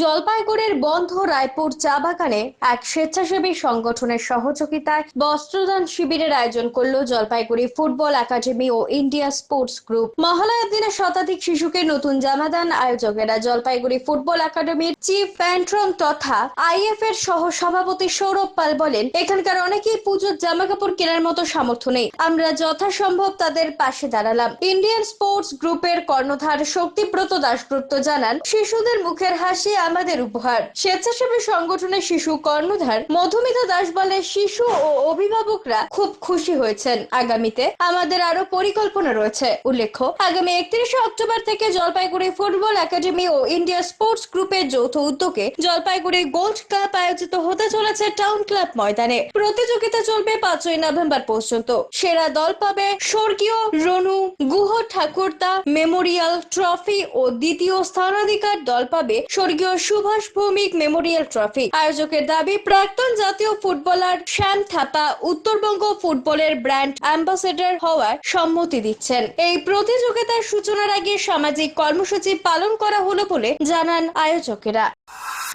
জলপাইগুড়ির বন্ধ রায়পুর চা বাগানে এক স্বেচ্ছাসেবী সংগঠনের সহযোগিতায় বস্ত্রদান শিবিরের আয়োজন করল জলপাইগুড়ি ফুটবল একাডেমি ও ইন্ডিয়া স্পোর্টস গ্রুপ। মহালয়ার দিনে শতাধিক শিশুকে নতুন জামাদান আয়োজকেরা জলপাইগুড়ি ফুটবল একাডেমির চিফ প্যান্ট্রন তথা আইএফ এর সহ সভাপতি সৌরভ পাল বলেন, এখানকার অনেকেই পুজোর জামা কাপড় কেনার মতো সামর্থ্য নেই। আমরা যথাসম্ভব তাদের পাশে দাঁড়ালাম। ইন্ডিয়ান স্পোর্টস গ্রুপের কর্ণধার শক্তিব্রত দাশগুপ্ত জানান, শিশুদের মুখের হাসি আমাদের উপহার। স্বেচ্ছাসেবী সংগঠনের শিশু কর্ণধার মধুমিতা দাস বলে শিশু ও অভিভাবকরা খুব খুশি হয়েছেন আগামীতে। আমাদের আরও পরিকল্পনা রয়েছে। উল্লেখ্য, আগামী একত্রিশে অক্টোবর থেকে জলপাইগুড়ি ফুটবল একাডেমি ও ইন্ডিয়া স্পোর্টস গ্রুপের যৌথ উদ্যোগে জলপাইগুড়ি গোল্ড কাপ আয়োজিত হতে চলেছে টাউন ক্লাব ময়দানে। প্রতিযোগিতা চলবে পাঁচই নভেম্বর পর্যন্ত। সেরা দল পাবে স্বর্গীয় রনু গুহ ঠাকুরদা। মেমোরিয়াল ট্রফি ও দ্বিতীয় স্থানাধিকার দল পাবে স্বর্গীয় সুভাষ ভৌমিক মেমোরিয়াল ট্রফি। আয়োজকের দাবি, প্রাক্তন জাতীয় ফুটবলার শ্যাম থাপা উত্তরবঙ্গ ফুটবলের ব্র্যান্ড অ্যাম্বাসেডর হওয়ার সম্মতি দিচ্ছেন। এই প্রতিযোগিতার সূচনার আগে সামাজিক কর্মসূচি পালন করা হলো বলে জানান আয়োজকেরা।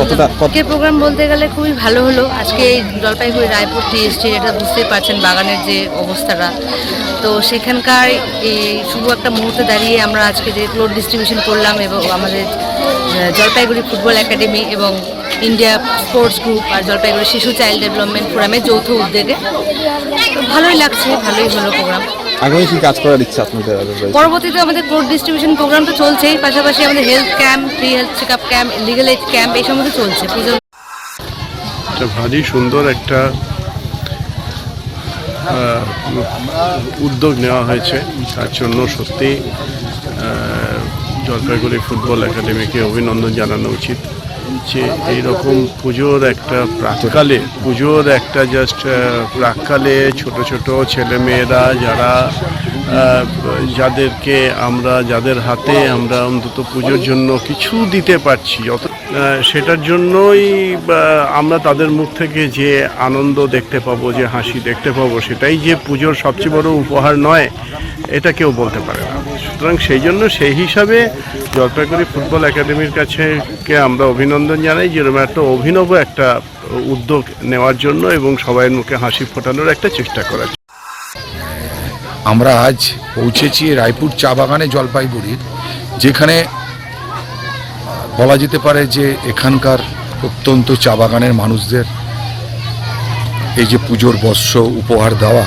আজকের প্রোগ্রাম বলতে গেলে খুবই ভালো হলো। আজকে এই জলপাইগুড়ি রায়পুর টি এসছে এটা বুঝতেই পারছেন বাগানের যে অবস্থাটা। তো সেখানকার এই শুভ একটা মুহূর্তে দাঁড়িয়ে আমরা আজকে যে ফ্লোর ডিস্ট্রিবিউশন করলাম এবং আমাদের জলপাইগুড়ি ফুটবল একাডেমি এবং ইন্ডিয়া স্পোর্টস গ্রুপ আর জলপাইগুড়ি শিশু চাইল্ড ডেভেলপমেন্ট ফোরামে যৌথ উদ্যোগে। তো ভালোই লাগছে, ভালোই হলো প্রোগ্রাম আগামী কি কাজ করার ইচ্ছা আপনাদের পরবর্তীতে আমাদের কোর্ট ডিস্ট্রিবিউশন প্রোগ্রাম তো চলছেই পাশাপাশি আমাদের health camp free health check up camp legal aid camp এই সমস্ত চলছে। একটা ভারী সুন্দর একটা উদ্যোগ নেওয়া হয়েছে। তার জন্য সত্যি জলপাইগুড়ি ফুটবল একাডেমিকে অভিনন্দন জানানো উচিত। যে এইরকম পুজোর একটা প্রাককালে পুজোর একটা জাস্ট প্রাককালে ছোট ছোট ছেলেমেয়েরা যারা যাদেরকে আমরা যাদের হাতে আমরা অন্তত পুজোর জন্য কিছু দিতে পারছি আহ, সেটার জন্যই আমরা তাদের মুখ থেকে যে আনন্দ দেখতে পাবো যে হাসি দেখতে পাবো সেটাই যে পুজোর সবচেয়ে বড় উপহার নয় এটা কেউ বলতে পারে না। সুতরাং সেই জন্য সেই হিসাবে জলপাইগুড়ি ফুটবল একাডেমির কাছে কে আমরা অভিনন্দন জানাই যেরকম একটা অভিনব একটা উদ্যোগ নেওয়ার জন্য এবং সবাইয়ের মুখে হাসি ফোটানোর একটা চেষ্টা করার আমরা আজ পৌঁছেছি রায়পুর চা বাগানে জলপাইগুড়ির যেখানে বলা যেতে পারে যে এখানকার অত্যন্ত চা বাগানের মানুষদের এই যে পুজোর বর্ষ উপহার দেওয়া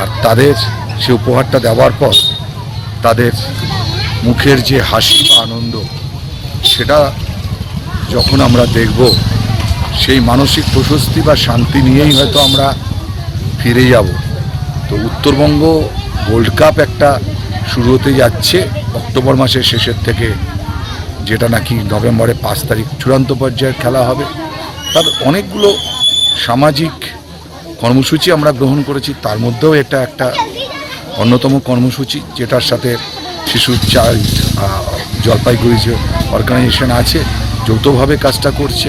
আর তাদের সে উপহারটা দেওয়ার পর তাদের মুখের যে হাসি বা আনন্দ, সেটা যখন আমরা দেখব, সেই মানসিক প্রশস্তি বা শান্তি নিয়েই হয়তো আমরা ফিরে যাব। তো উত্তরবঙ্গ গোল্ড কাপ একটা শুরু হতে যাচ্ছে অক্টোবর মাসের শেষের থেকে, যেটা নাকি নভেম্বরে পাঁচ তারিখ চূড়ান্ত পর্যায়ের খেলা হবে। তার অনেকগুলো সামাজিক কর্মসূচি আমরা গ্রহণ করেছি, তার মধ্যেও এটা একটা অন্যতম কর্মসূচি যেটার সাথে শিশু চাইল্ড জলপাইগুড়ি যে অর্গানাইজেশন আছে যৌথভাবে কাজটা করছে।